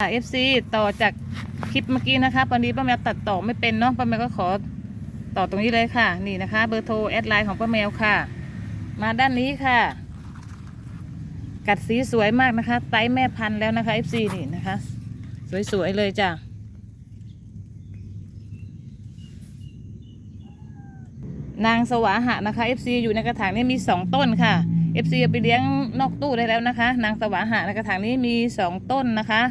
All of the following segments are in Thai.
เอฟซีต่อจากคลิปเมื่อกี้นะคะตอนนี้ป้าแมวตัดต่อไม่เป็นเนาะป้าแมวก็ขอต่อตรงนี้เลยค่ะ นี่นะคะ เบอร์โทรแอดไลน์ของป้าแมวค่ะ มาด้านนี้ค่ะ กัดสีสวยมากนะคะไซส์แม่พันธุ์แล้วนะคะ FC นี่นะคะ สวยๆเลยจ้ะนางสวาหะนะคะ FC อยู่ในกระถางนี้มีสองต้นค่ะ FC ไปเลี้ยงนอกตู้ได้แล้วนะคะ นางสวาหะในกระถางนี้มีสองต้นนะคะ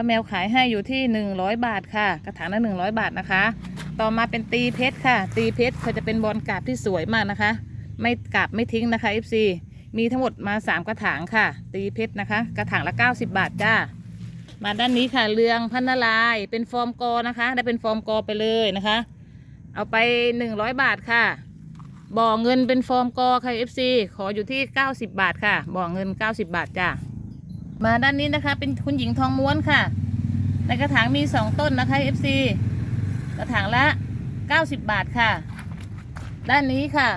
ป้าแมวขายให้อยู่ที่หนึ่งร้อยบาทค่ะ กระถางละหนึ่งร้อยบาทนะคะ ต่อมาเป็นตีเพชรค่ะ ตีเพชรเขาจะเป็นบอลกราบที่สวยมากนะคะ ไม่กราบไม่ทิ้งนะคะ FC มีทั้งหมดมาสามกระถางค่ะ ตีเพชรนะคะ กระถางละ 90 บาทจ้า มาด้านนี้ค่ะเรืองพันนารายเป็นฟอร์มกอนะคะ ได้เป็นฟอร์มกอไปเลยนะคะ เอาไป 100 บาทค่ะ บ่อเงินเป็นฟอร์มกอค่ะ FC ขออยู่ที่ 90 บาทค่ะ บ่อเงิน 90 บาทจ้า มาด้านนี้นะคะ เป็นคุณหญิงทองม้วนค่ะ ในกระถางมี2ต้นนะคะ FC กระถางละ 90 บาทค่ะ ด้านนี้ค่ะ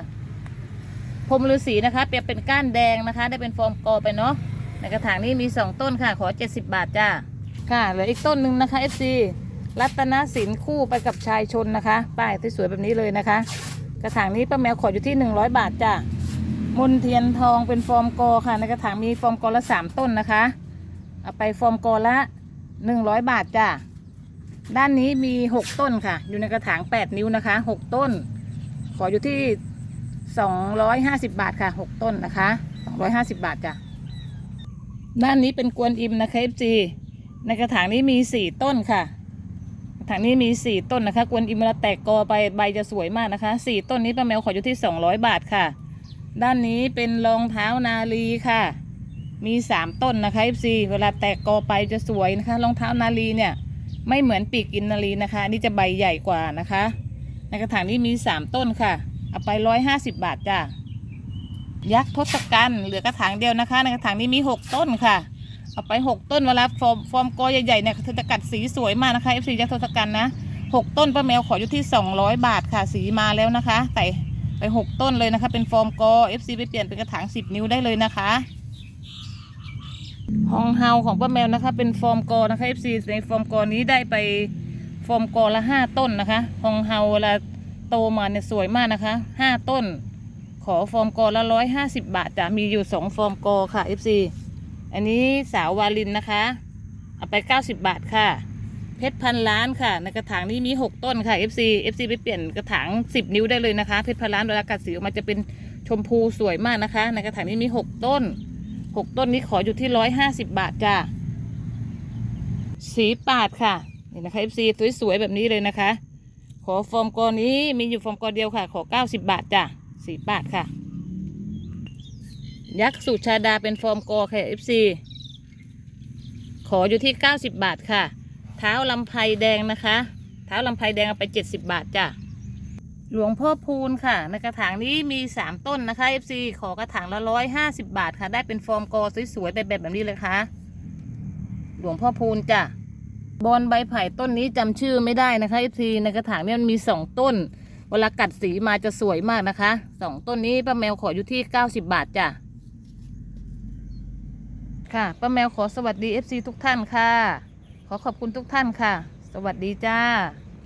พรมฤาษีนะคะเปรียบเป็นก้านแดงนะคะ ได้เป็นฟอร์มกอไปเนาะในกระถางนี้มี2ต้นค่ะ ขอ 70 บาทจ้าค่ะเหลืออีกต้นหนึ่งนะคะ FC รัตนสินคู่ไปกับชายชนนะคะ ป้ายสวยๆแบบนี้เลยนะคะ กระถางนี้ป้าแมวขออยู่ที่ 100 บาทจ้ะ มนเทียนทองเป็นฟอร์มกอค่ะ ในกระถางมีฟอร์มกอละ3ต้นนะคะ เอาไปฟอร์มกอละ100บาทจ้ะ ด้านนี้มี6ต้นค่ะ อยู่ในกระถาง8นิ้วนะคะ6ต้น ขออยู่ที่250บาทค่ะ6ต้นนะคะ250บาทจ้ะ ด้านนี้เป็นกวนอิมนะคะ FG ในกระถางนี้มี4ต้นค่ะกระถางนี้มี 4 ต้นนะคะ กวนอิมเวลาแตกกอไปใบจะสวยมากนะคะ 4 ต้นนี้ป้าแมวขออยู่ที่ 200 บาทค่ะ ด้านนี้เป็นรองเท้านาลีค่ะ มี3ต้นนะคะ FG เวลาแตกกอไปจะสวยนะคะ รองเท้านาลีเนี่ย ไม่เหมือนปีกอินนาลีนะคะ นี่จะใบใหญ่กว่านะคะ ในกระถางนี้มี3ต้นค่ะ เอาไป150บบาทจ้ะ ยักษ์ทศกัณฐ์เหลือกระถางเดียวนะคะ ในกระถางนี้มี6ต้นค่ะ เอาไป6ต้นเวลาฟอร์มฟอร์มกอใหญ่ๆเนี่ยเธอจะกัดสีสวยมากนะคะ FC ยักษ์ทศกัณฐ์นะ6ต้นป้าแมวขออยู่ที่200บาทค่ะ สีมาแล้วนะคะใส่ ไป6ต้นเลยนะคะ เป็นฟอร์มกอ FC ไปเปลี่ยนเป็นกระถาง10นิ้วได้เลยนะคะฮองเฮาของป้าแมวนะคะ เป็นฟอร์มกอนะคะ FC ในฟอร์มกอนี้ได้ไปฟอร์มกอละ5ต้นนะคะฮองเฮาเวลาโตมาเนี่ยสวยมากนะคะ5ต้น ขอฟอร์มกอละร้อยห้าสิบบาทจะมีอยู่สองฟอร์มกอค่ะ FC อันนี้สาววาลินนะคะ เอาไปเก้าสิบบาทค่ะ เพชรพันล้านค่ะ ในกระถางนี้มีหกต้นค่ะ FC FC ไปเปลี่ยนกระถางสิบนิ้วได้เลยนะคะ เพชรพันล้านเวลากัดสีออกมาจะเป็นชมพูสวยมากนะคะ ในกระถางนี้มีหกต้นหกต้นนี้ขออยู่ที่ร้อยห้าสิบบาทจ้าสีปาดค่ะนี่นะคะ FC สวยๆแบบนี้เลยนะคะ ขอฟอร์มกอนี้มีอยู่ฟอร์มกอเดียวค่ะ ขอเก้าสิบบาทจ้ะสี่บาทค่ะยักษ์สุชาดาเป็นฟอร์มกอค่ะ FC ขออยู่ที่ 90 บาทค่ะ เท้าลำไพแดงนะคะ เท้าลำไพแดงเอาไป 70 บาทจ้ะหลวงพ่อพูนค่ะ ในกระถางนี้มี 3 ต้นนะคะ FC ขอกระถางละ150บาทค่ะ ได้เป็นฟอร์มกอสวยๆแบบแบบนี้เลยค่ะ หลวงพ่อพูนจ้ะบอนใบไผ่ต้นนี้จำชื่อไม่ได้นะคะ FC ในกระถางนี้มันมี 2 ต้น เวลากัดสีมาจะสวยมากนะคะสองต้นนี้ป้าแมวขออยู่ที่เก้าสิบบาทจ้ะค่ะป้าแมวขอสวัสดี FC ทุกท่านค่ะ ขอขอบคุณทุกท่านค่ะ สวัสดีจ้า